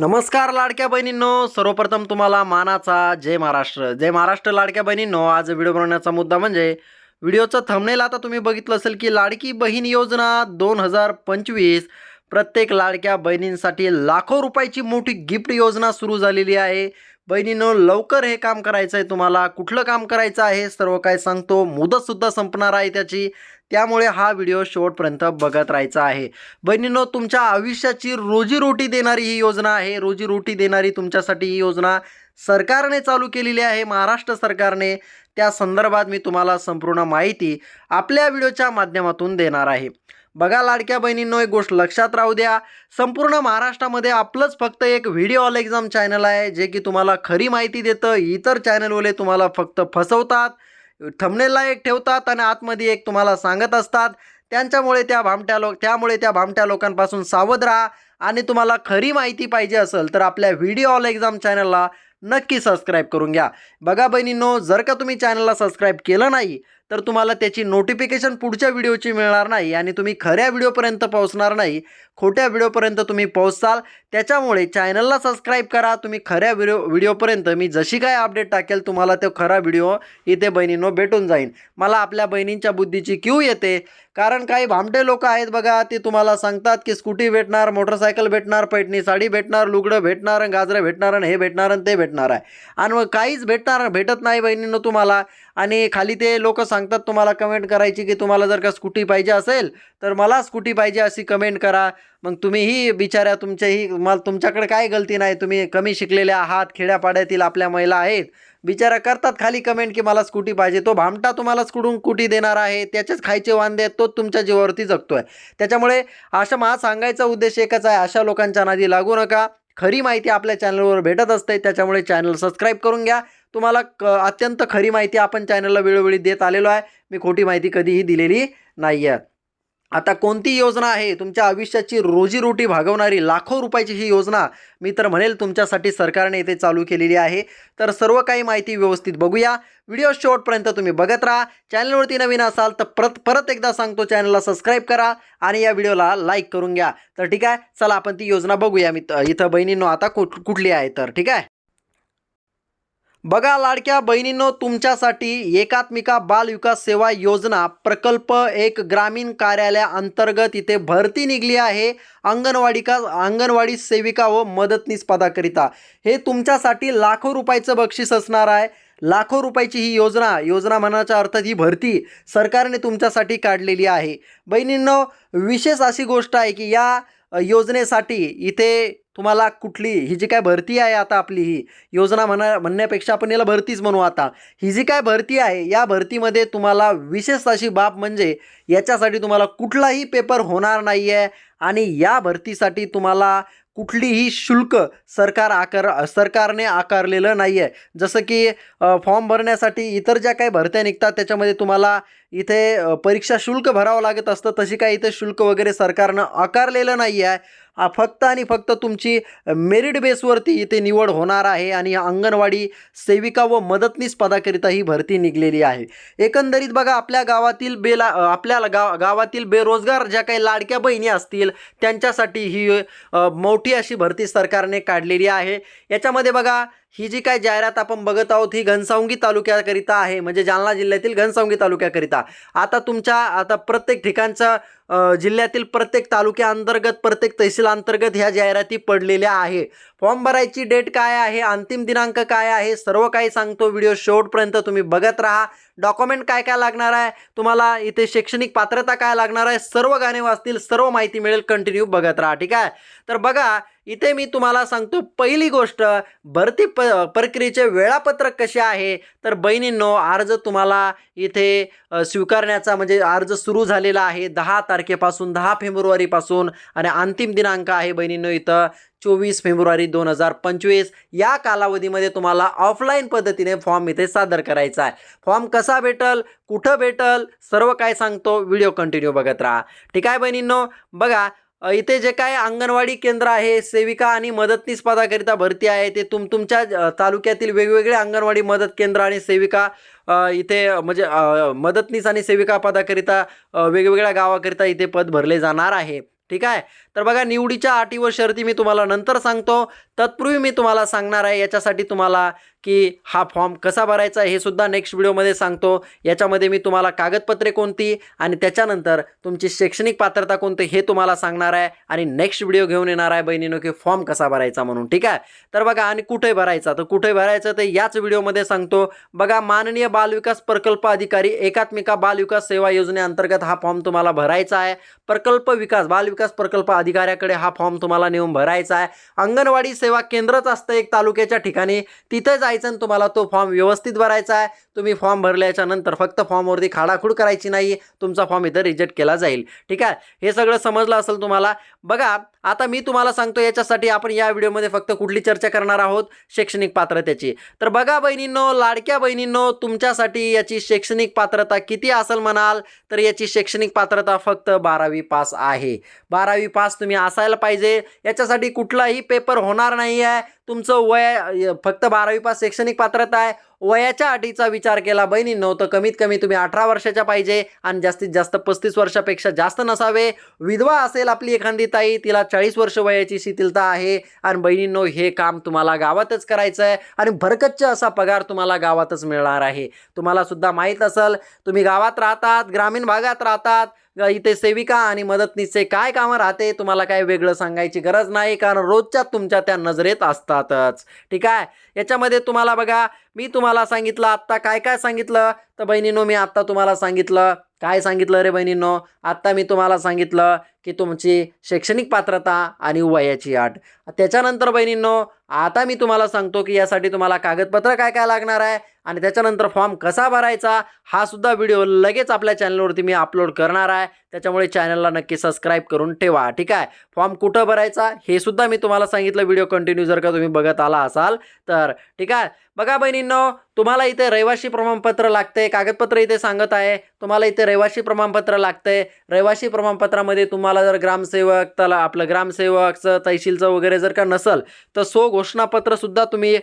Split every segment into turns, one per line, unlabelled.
नमस्कार लाडक्या बहिणींनो. सर्वप्रथम तुम्हाला मानाचा जय महाराष्ट्र. जय महाराष्ट्र लाडक्या बहिणींनो. आज व्हिडिओ बनवण्याचा मुद्दा म्हणजे व्हिडिओचं थंबनेल आता तुम्ही बघितलं असेल की लाडकी बहीण योजना दोन हजार पंचवीस प्रत्येक लाडक्या बहिणींसाठी लाखो रुपयाची मोठी गिफ्ट योजना सुरू झालेली आहे. बहिणींनो लवकर हे काम करायचं आहे तुम्हाला. कुठलं काम करायचं आहे? सर्व काय सांगतो. मुदतसुद्धा संपणार आहे त्याची. त्यामुळे हा व्हिडिओ शेवटपर्यंत बघत राहायचा आहे. बहिणीनो तुमच्या आयुष्याची रोजीरोटी देणारी ही योजना आहे. रोजीरोटी देणारी तुमच्यासाठी ही योजना सरकारने चालू केलेली आहे महाराष्ट्र सरकारने. त्या संदर्भात मी तुम्हाला संपूर्ण माहिती आपल्या व्हिडिओच्या माध्यमातून देणार आहे. बघा लाडक्या बहिणींनो एक गोष्ट लक्षात राहू द्या. संपूर्ण महाराष्ट्रामध्ये आपलंच फक्त एक व्हिडिओ ऑल एक्झाम चॅनल आहे जे की तुम्हाला खरी माहिती देतं. इतर चॅनलवाले तुम्हाला फक्त फसवतात थंबनेलला एक ठेवतात आणि आतमध्ये एक तुम्हाला सांगत असतात. त्यांच्यामुळे त्या भामट्या लोक त्यामुळे त्या भामट्या लोकांपासून सावध राहा आणि तुम्हाला खरी माहिती पाहिजे असेल तर आपल्या व्हिडिओ ऑल एक्झाम चॅनलला नक्की सबस्क्राईब करून घ्या. बघा बहिणींनो जर का तुम्ही चॅनलला सबस्क्राईब केलं नाही तर तुम्हाला त्याची नोटिफिकेशन पुढच्या व्हिडिओची मिळणार नाही आणि तुम्ही खऱ्या व्हिडिओपर्यंत पोहोचणार नाही. खोट्या व्हिडिओपर्यंत तुम्ही पोहोचाल. त्याच्यामुळे चॅनलला सबस्क्राईब करा. तुम्ही खऱ्या व्हिडिओ व्हिडिओपर्यंत मी जशी काय अपडेट टाकेल तुम्हाला तो खरा व्हिडिओ इथे बहिणींनो भेटून जाईल मला आपल्या बहिणींच्या बुद्धीची क्यू येते. कारण काही भामटे लोक आहेत बघा ते तुम्हाला सांगतात की स्कूटी भेटणार मोटरसायकल भेटणार पैठणी साडी भेटणार लुगडं भेटणार गाजरं भेटणार आणि हे भेटणार आणि ते भेटणार आहे. आणि मग काहीच भेटणार भेटत नाही बहिणींनो तुम्हाला. आणि खाली ते लोक सांगतात तुम्हाला कमेंट करायची की तुम्हाला जर का स्कूटी पाहिजे असेल तर मला स्कूटी पाहिजे अशी कमेंट करा. मग तुम्हीही बिचाऱ्या तुमच्याही मला तुमच्याकडे काय गलती नाही तुम्ही कमी शिकलेले आहात खेड्यापाड्यातील आपल्या महिला आहेत. बिचारा करतात खाली कमेंट की मला स्कूटी पाहिजे तो भामटा तुम्हाला स्कुडून स्कूटी देणार आहे? त्याचेच खायचे वांदे आहेत तोच तुमच्या जीवावरती जगतोय. त्याच्यामुळे अशा मला सांगायचा उद्देश एकच आहे अशा लोकांच्या नादी लागू नका. खरी माहिती आपल्या चॅनलवर भेटत असते त्याच्यामुळे चॅनल सबस्क्राईब करून घ्या. तुम्हाला क अत्यंत खरी माहिती आपण चॅनलला वेळोवेळी देत आलेलो आहे. मी खोटी माहिती कधीही दिलेली नाही आहे आता कोणती योजना आहे? तुमच्या आयुष्याची रोजीरोटी भागवणारी लाखो रुपयाची ही योजना मी तर म्हणेल तुमच्यासाठी सरकारने इथे चालू केलेली आहे. तर सर्व काही माहिती व्यवस्थित बघूया. व्हिडिओ शेवटपर्यंत तुम्ही बघत राहा. चॅनलवरती नवीन असाल तर परत परत एकदा सांगतो चॅनलला सबस्क्राईब करा आणि या व्हिडिओला लाईक करून घ्या. तर ठीक आहे चला आपण ती योजना बघूया मी इथं बहिणींनो आता कुठ कुठली आहे तर ठीक आहे? बघा लाडक्या बहिणींनो तुमच्यासाठी एकात्मिका बाल विकास सेवा योजना प्रकल्प एक ग्रामीण कार्यालयाअंतर्गत इथे भरती निघली आहे. अंगणवाडी का अंगणवाडी सेविका व मदतनीस पदाकरिता. हे तुमच्यासाठी लाखो रुपयाचं बक्षीस असणार आहे. लाखो रुपयाची ही योजना योजना म्हणायच्या अर्थात ही भरती सरकारने तुमच्यासाठी काढलेली आहे. बहिणींनो विशेष अशी गोष्ट आहे की या योजनेसाठी इथे तुम्हाला कुठली ही जी काय भरती आहे आता आपली ही योजना म्हणा म्हणण्यापेक्षा आपण याला भरतीच म्हणू आता. ही जी काय भरती आहे या भरतीमध्ये तुम्हाला विशेष अशी बाब म्हणजे याच्यासाठी तुम्हाला कुठलाही पेपर होणार नाही आहे आणि या भरतीसाठी तुम्हाला कुठलीही शुल्क सरकार आकार सरकारने आकारलेलं नाही आहे जसं की फॉर्म भरण्यासाठी इतर ज्या काही भरत्या निघतात त्याच्यामध्ये तुम्हाला इथे परीक्षा शुल्क भरावं लागत असतं. तशी काही इथे शुल्क वगैरे सरकारनं आकारलेलं नाही आहे फक्त आणि फक्त तुमची मेरिट बेसवरती इथे निवड होणार आहे आणि अंगणवाडी सेविका व मदतनीस पदाकरिता ही भरती निघलेली आहे. एकंदरीत बघा आपल्या गावातील बेला आपल्या गाव गावातील बेरोजगार ज्या काही लाडक्या बहिणी असतील त्यांच्यासाठी ही मोठी अशी भरती सरकारने काढलेली आहे. याच्यामध्ये बघा ही जी काय जाहिरात आपण बघत आहोत ही घनसावंगी तालुक्याकरिता आहे. म्हणजे जालना जिल्ह्यातील घनसावंगी तालुक्याकरिता. आता तुमच्या आता प्रत्येक ठिकाणचा जिल्ह्यातील प्रत्येक तालुक्याअंतर्गत प्रत्येक तहसील अंतर्गत ह्या जाहिराती पडलेल्या आहे. फॉर्म भरायची डेट काय आहे अंतिम दिनांक काय आहे सर्व काही सांगतो. व्हिडिओ शेवटपर्यंत तुम्ही बघत राहा. डॉक्युमेंट काय काय लागणार आहे तुम्हाला इथे शैक्षणिक पात्रता काय लागणार आहे सर्व गाणे वाचतील सर्व माहिती मिळेल कंटिन्यू बघत राहा. ठीक आहे? तर बघा इथे मी तुम्हाला सांगतो पहिली गोष्ट भरती प प्रक्रियेचे वेळापत्रक कसे आहे? तर बहिणींनो अर्ज तुम्हाला इथे स्वीकारण्याचा म्हणजे अर्ज सुरू झालेला आहे दहा तारखेपासून दहा फेब्रुवारीपासून आणि अंतिम दिनांक आहे बहिणींनो इथं चोवीस फेब्रुवारी दोन हजार पंचवीस. या कालावधीमध्ये तुम्हाला ऑफलाईन पद्धतीने फॉर्म इथे सादर करायचा आहे. फॉर्म कसा भेटल कुठं भेटल सर्व काय सांगतो व्हिडिओ कंटिन्यू बघत राहा. ठीक आहे बहिणींनो? बघा इथे जे काय अंगणवाडी केंद्र आहे सेविका आणि मदतनीस पदाकरिता भरती आहे ते तुम तुमच्या तालुक्यातील वेगवेगळे अंगणवाडी मदत केंद्र आणि सेविका इथे म्हणजे मदतनीस आणि सेविका पदाकरिता वेगवेगळ्या गावाकरिता इथे पद भरले जाणार आहे. ठीक आहे? तर बघा निवडीच्या अटी व शर्ती मी तुम्हाला नंतर सांगतो. तत्पूर्वी मी तुम्हाला सांगणार आहे याच्यासाठी तुम्हाला की हा फॉर्म कसा भरायचा हे सुद्धा नेक्स्ट व्हिडिओमध्ये सांगतो. याच्यामध्ये मी तुम्हाला कागदपत्रे कोणती आणि त्याच्यानंतर तुमची शैक्षणिक पात्रता कोणती हे तुम्हाला सांगणार आहे आणि नेक्स्ट व्हिडिओ घेऊन येणार आहे बहिणीनो की फॉर्म कसा भरायचा म्हणून ठीक आहे? तर बघा आणि कुठे भरायचा? तर कुठे भरायचं ते याच व्हिडिओमध्ये सांगतो. बघा माननीय बालविकास प्रकल्प अधिकारी एकात्मिका बालविकास सेवा योजनेअंतर्गत हा फॉर्म तुम्हाला भरायचा आहे. प्रकल्प विकास विकास प्रकल्प अधिकाऱ्याकडे हा फॉर्म तुम्हाला नेऊन भरायचा आहे. अंगणवाडी सेवा केंद्रच असतं एक तालुक्याच्या ठिकाणी. तिथं जायचं आणि तुम्हाला तो फॉर्म व्यवस्थित भरायचा आहे. तुम्ही फॉर्म भरल्याच्या नंतर फक्त फॉर्मवरती खाडाखूड करायची नाही. तुमचा फॉर्म इथं रिजेक्ट केला जाईल. ठीक आहे? हे सगळं समजलं असेल तुम्हाला. बघा आता मी तुम्हाला सांगतो याच्यासाठी आपण या व्हिडिओमध्ये फक्त कुठली चर्चा करणार आहोत? शैक्षणिक पात्रतेची. तर बघा बहिणींनो लाडक्या बहिणींनो तुमच्यासाठी याची शैक्षणिक पात्रता किती असेल म्हणाल? तर याची शैक्षणिक पात्रता फक्त बारावी पास आहे. बारावी पास तुम्ही असायला पाहिजे. याच्यासाठी कुठलाही पेपर होणार नाही आहे तुमचं वय फक्त बारावी पास शैक्षणिक पात्रता आहे. वयाच्या अटीचा विचार केला बहिणींनो तर कमीत कमी तुम्ही अठरा वर्षाच्या पाहिजे आणि जास्तीत जास्त पस्तीस वर्षापेक्षा जास्त नसावे. विधवा असेल आपली एखादी ताई तिला चाळीस वर्ष वयाची शिथिलता आहे आणि बहिणींनो हे काम तुम्हाला गावातच करायचं आहे आणि भरकच्च असा पगार तुम्हाला गावातच मिळणार आहे. तुम्हाला सुद्धा माहीत असेल तुम्ही गावात राहतात ग्रामीण भागात राहतात इथे सेविका आणि मदतनीसचे काय कामं राहते तुम्हाला काय वेगळं सांगायची गरज नाही कारण रोजच्या तुमच्या त्या नजरेत असतातच. ठीक आहे? याच्यामध्ये तुम्हाला बघा मी तुम्हाला सांगितलं आत्ता काय काय सांगितलं? तर बहिणींनो मी आत्ता तुम्हाला सांगितलं. काय सांगितलं रे बहिणींनो? आत्ता मी तुम्हाला सांगितलं की तुमची शैक्षणिक पात्रता आणि वयाची अट त्याच्यानंतर बहिणींनो आता मी तुम्हाला सांगतो की यासाठी तुम्हाला कागदपत्र काय काय लागणार आहे आणि त्याच्यानंतर फॉर्म कसा भरायचा हा सुद्धा व्हिडिओ लगेच आपल्या चॅनलवरती मी अपलोड करणार आहे. त्याच्यामुळे चॅनलला नक्की सबस्क्राईब करून ठेवा. ठीक आहे? फॉर्म कुठं भरायचा हे सुद्धा मी तुम्हाला सांगितलं. व्हिडिओ कंटिन्यू जर का तुम्ही बघत आला असाल तर. ठीक आहे? बघा बहिणींनो तुम्हाला इथे रहिवासी प्रमाणपत्र लागते कागदपत्र इथे सांगत आहे. तुम्हाला इथे रहिवासी प्रमाणपत्र लागते रहिवासी प्रमाणपत्रामध्ये तुम्हाला जर ग्रामसेवक त्याला आपलं ग्रामसेवकचं तहसीलचं वगैरे जर का नसल तर सो घोषणापत्रसुद्धा तुम्ही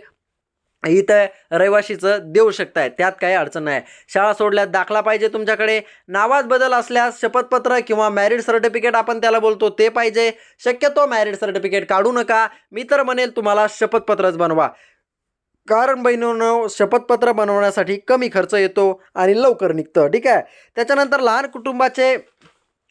इथं रहिवाशीचं देऊ शकताय त्यात काही अडचण नाही. शाळा सोडल्यात दाखला पाहिजे तुमच्याकडे. नावात बदल असल्यास शपथपत्र किंवा मॅरिड सर्टिफिकेट आपण त्याला बोलतो ते पाहिजे. शक्यतो मॅरिड सर्टिफिकेट काढू नका. मी तर म्हणेल तुम्हाला शपथपत्रच बनवा. कारण बहिणीनं शपथपत्र बनवण्यासाठी कमी खर्च येतो आणि लवकर निघतं ठीक आहे? त्याच्यानंतर लहान कुटुंबाचे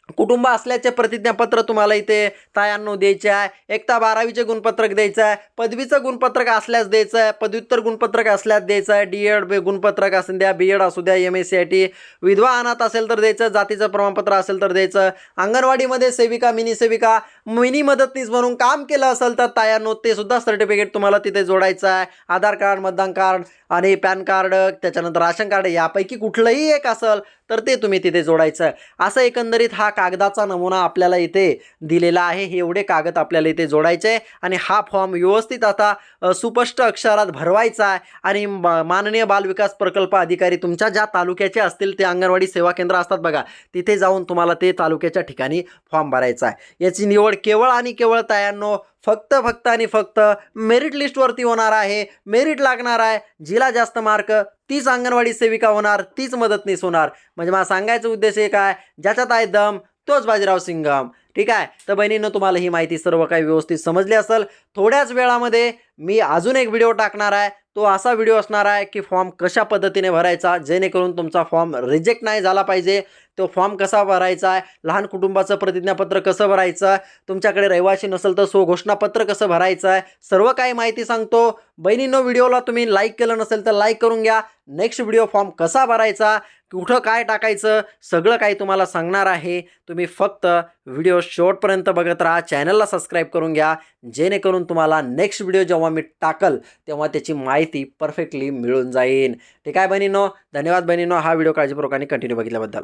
कुटुंब असल्याचे प्रतिज्ञापत्र तुम्हाला इथे तायांनो द्यायचे आहे. एकता बारावीचे गुणपत्रक द्यायचं आहे. पदवीचं गुणपत्रक असल्यास द्यायचं आहे. पदव्युत्तर गुणपत्रक असल्यास द्यायचं आहे. डी एड गुणपत्रक असू द्या. बी एड असू द्या. M S C I T विधवा अनाथ असेल तर द्यायचं. जातीचं प्रमाणपत्र असेल तर द्यायचं. अंगणवाडीमध्ये सेविका मिनी सेविका मिनी मदतनीस म्हणून काम केलं असेल तर तायांनो ते सुद्धा सर्टिफिकेट तुम्हाला तिथे जोडायचं आहे. आधार कार्ड मतदान कार्ड आणि पॅन कार्ड त्याच्यानंतर राशन कार्ड यापैकी कुठलंही एक असेल तर ते तुम्ही तिथे जोडायचं. असं एकंदरीत हा कागदाचा नमुना आपल्याला इथे दिलेला आहे. हे एवढे कागद आपल्याला इथे जोडायचे आहे आणि हा फॉर्म व्यवस्थित आता सुपष्ट सुस्पष्ट अक्षरात भरवायचा आहे आणि माननीय बालविकास प्रकल्प अधिकारी तुमच्या ज्या तालुक्याचे असतील ते अंगणवाडी सेवा केंद्र असतात बघा तिथे जाऊन तुम्हाला ते तालुक्याच्या ठिकाणी फॉर्म भरायचा आहे. याची निवड केवळ आणि केवळ तयांनो फक्त फक्त आणि फक्त मेरिट लिस्टवरती होणार आहे. मेरिट लागणार आहे. जिला जास्त मार्क तीच अंगणवाडी सेविका होणार तीच मदतनीस होणार. म्हणजे मला सांगायचा उद्देश एक आहे ज्याच्यात आहे दम तोच बाजीराव सिंगम ठीक आहे? तर बहिणीनं तुम्हाला ही माहिती सर्व काही व्यवस्थित समजली असेल. थोड्याच वेळामध्ये मी अजून एक व्हिडिओ टाकणार आहे. तो असा व्हिडिओ असणार आहे की फॉर्म कशा पद्धतीने भरायचा जेणेकरून तुमचा फॉर्म रिजेक्ट नाही झाला पाहिजे. तो फॉर्म कसा भरायचा आहे? लहान कुटुंबाचं प्रतिज्ञापत्र कसं भरायचं तुमच्याकडे रहिवासी नसेल तर सो घोषणापत्र कसं भरायचं आहे? सर्व काही माहिती सांगतो. बहिणींनो व्हिडिओला तुम्ही लाईक केलं नसेल तर लाईक करून घ्या. नेक्स्ट व्हिडिओ फॉर्म कसा भरायचा? कुठं काय टाकायचं? सगळं काही तुम्हाला सांगणार आहे. तुम्ही फक्त व्हिडिओ शेवटपर्यंत बघत राहा. चॅनलला सबस्क्राईब करून घ्या. जेणेकरून तुम्हाला नेक्स्ट व्हिडिओ जेव्हा मी टाकल तेव्हा त्याची माहिती परफेक्टली मिळून जाईल. ठीक आहे बहिणीनो? धन्यवाद बहिणीनो. हा व्हिडिओ काळजीपूर्वकाने कंटिन्यू बघितल्याबद्दल.